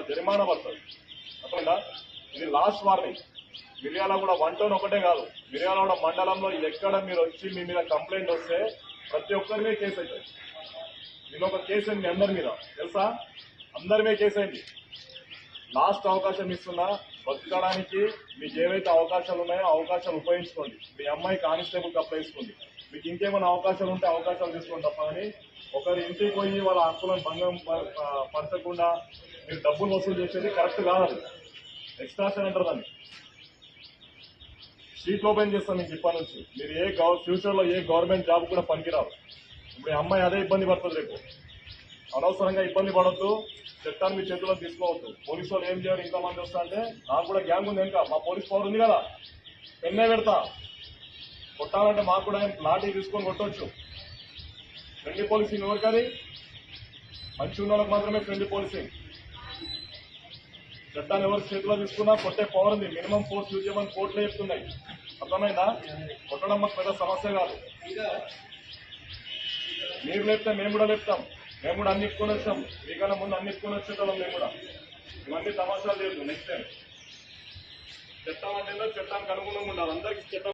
జరిమానా పడుతుంది. అర్థమైందా? ఇది లాస్ట్ వార్నింగ్ మిర్యాల కూడా వన్ టౌన్ ఒకటే కాదు. మిర్యాల కూడా మండలంలో ఎక్కడ మీరు వచ్చి మీ మీద కంప్లైంట్ వస్తే ప్రతి ఒక్కరిమే కేసు అవుతుంది. నిన్న ఒక కేసు అయింది మీ అందరి మీద. తెలుసా? అందరిమే మీద కేసు అయింది. లాస్ట్ అవకాశం ఇస్తున్నా. బతకడానికి మీకు ఏవైతే అవకాశాలు ఉన్నాయో అవకాశాలు ఉపయోగించుకోండి. మీ అమ్మాయి కానిస్టేబుల్ అప్లై చేసుకోండి. మీకు ఇంకేమైనా అవకాశాలు ఉంటే అవకాశాలు తీసుకోండి తప్ప కానీ ఒకరి ఇంటికి పోయి వాళ్ళ హక్కులను భంగం పరచకుండా మీరు డబ్బులు వసూలు చేసేది కరెక్ట్ కాదు. ఎక్స్ట్రాషన్ అంటారు దాన్ని. షీట్ ఓపెన్ చేస్తాను మీకు ఇప్పటి నుంచి. మీరు ఏ ఫ్యూచర్లో ఏ గవర్నమెంట్ జాబ్ కూడా పనికిరావు. ఇప్పుడు అమ్మాయి అదే ఇబ్బంది పడుతుంది రేపు. అనవసరంగా ఇబ్బంది పడద్దు. చట్టాన్ని మీ చేతిలో తీసుకోవద్దు. పోలీసు వాళ్ళు ఏం చేయాలి ఇంకా మంది వస్తా అంటే నాకు కూడా గ్యాంగ్ ఉంది ఇంకా మా పోలీస్ పవర్ ఉంది కదా. పెన్నే పెడతా. కొట్టాలంటే మాకు కూడా లాఠీ తీసుకొని కొట్టొచ్చు. ఫ్రెండ్లీ పోలీసింగ్ ఎవరికి అది మంచి ఉన్న మాత్రమే ఫ్రెండ్లీ పోలీసింగ్. చట్టాన్ని ఎవరు చేతిలో తీసుకున్నా కొట్టే పవర్ ఉంది. మినిమం ఫోర్స్ యూజ్ చేయమని కోర్టులో చెప్తున్నాయి. అర్థమైందా? కొట్టడం మాకు పెద్ద సమస్య కాదు. మీరు లేపితే మేము కూడా లేపుతాం. మేము కూడా అన్ని ఇప్పుకొని వచ్చాం. మీకన్నా ముందు అన్ని ఇప్పుకొని వచ్చేటోళ్ళం మేము కూడా. ఇవన్నీ తమాషాలు లేదు నెక్స్ట్ టైం చట్టం అంటే చట్టానికి అనుగుణంగా ఉండాలి. అందరికీ చట్టం